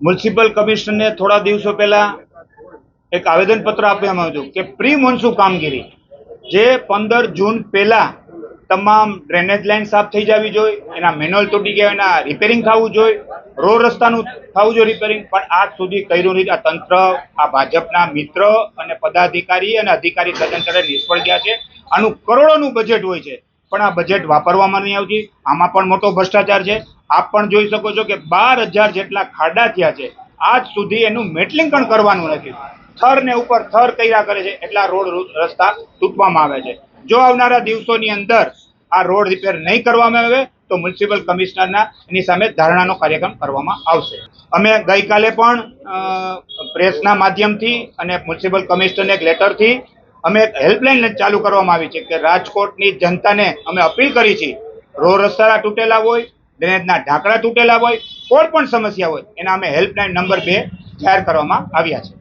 Municipal કમિશનરને થોડા દિવસો પહેલાં એક આવેદનપત્ર આપવામાં આવ્યું કે પ્રી મોન્સૂન કામગીરી, જે પંદર જૂન પહેલાં તમામ ડ્રેનેજ લાઇન સાફ થઈ જવી જોઈએ, એના મેન્યુઅલ તૂટી ગયા, એના રિપેરિંગ થવું જોઈએ, રોડ રસ્તાનું થવું જોઈએ રિપેરિંગ, પણ આજ સુધી કર્યું નથી. આ તંત્ર, આ ભાજપના મિત્ર અને પદાધિકારી અને અધિકારી તદંતરે નિષ્ફળ ગયા છે. આનું કરોડોનું બજેટ હોય છે. પણ આ બજેટ વાપરવામાં નહીં આવતી. આમાં પણ મોટો ભ્રષ્ટાચાર છે. આપ પણ જોઈ શકો છો કે બાર હજાર જેટલા ખાડા થયા છે. આજ સુધી એનું મેટલિંગ પણ કરવાનું નથી. થર ને ઉપર થર કર્યા કરે છે. એટલા રોડ રસ્તા તૂટવામાં આવે છે. જો આવનારા દિવસોની અંદર આ રોડ રિપેર નહીં કરવામાં આવે, તો મ્યુનિસિપલ કમિશનરના એની સામે ધારણાનો કાર્યક્રમ કરવામાં આવશે. અમે ગઈકાલે પણ પ્રેસના માધ્યમથી અને મ્યુનિસિપલ કમિશનરને એક લેટરથી અમે એક હેલ્પલાઇન ચાલુ કરવામાં આવી છે કે રાજકોટની જનતાને અમે અપીલ કરી છે રો રસ્તા તૂટેલા હોય, ડ્રેનેજના ઢાંકડા તૂટેલા હોય, કોઈ પણ સમસ્યા હોય, એના અમે હેલ્પલાઇન નંબર બે જાહેર કરવામાં આવ્યા છે.